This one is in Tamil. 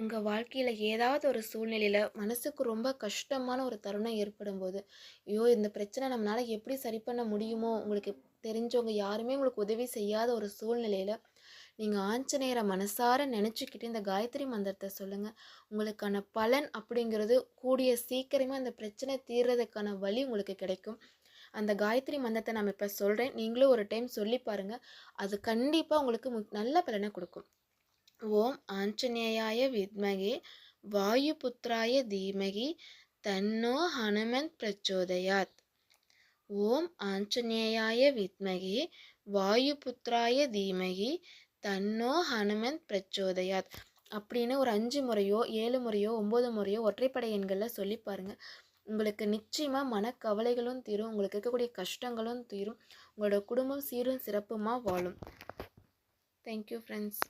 உங்கள் வாழ்க்கையில் ஏதாவது ஒரு சூழ்நிலையில் மனசுக்கு ரொம்ப கஷ்டமான ஒரு தருணம் ஏற்படும் போது ஐயோ இந்த பிரச்சனை நம்மளால் எப்படி சரி பண்ண முடியுமோ உங்களுக்கு தெரிஞ்சவங்க யாருமே உங்களுக்கு உதவி செய்யாத ஒரு சூழ்நிலையில் நீங்கள் ஆஞ்சநேயரை மனசார நினச்சிக்கிட்டு இந்த காயத்ரி மந்திரத்தை சொல்லுங்கள் உங்களுக்கான பலன் அப்படிங்கிறது கூடிய சீக்கிரமாக அந்த பிரச்சனை தீர்றதுக்கான வழி உங்களுக்கு கிடைக்கும். அந்த காயத்ரி மந்திரத்தை நம்ம இப்போ சொல்கிறேன் நீங்களும் ஒரு டைம் சொல்லி பாருங்கள் அது கண்டிப்பாக உங்களுக்கு நல்ல பலனை கொடுக்கும். ஓம் ஆஞ்சநேயாய வித்மகே வாயுபுத்ராய தீமகி தன்னோ ஹனுமந்த் பிரச்சோதயாத். ஓம் ஆஞ்சநேயாய வித்மகே வாயுபுத்ராய தீமகி தன்னோ ஹனுமந்த் பிரச்சோதயாத். அப்படின்னு ஒரு அஞ்சு முறையோ ஏழு முறையோ ஒம்பது முறையோ ஒற்றைப்படை எண்களில் சொல்லி பாருங்கள் உங்களுக்கு நிச்சயமாக மனக்கவலைகளும் தீரும் உங்களுக்கு இருக்கக்கூடிய கஷ்டங்களும் தீரும் உங்களோட குடும்பம் சீரும் சிறப்புமாக வாழும். Thank you friends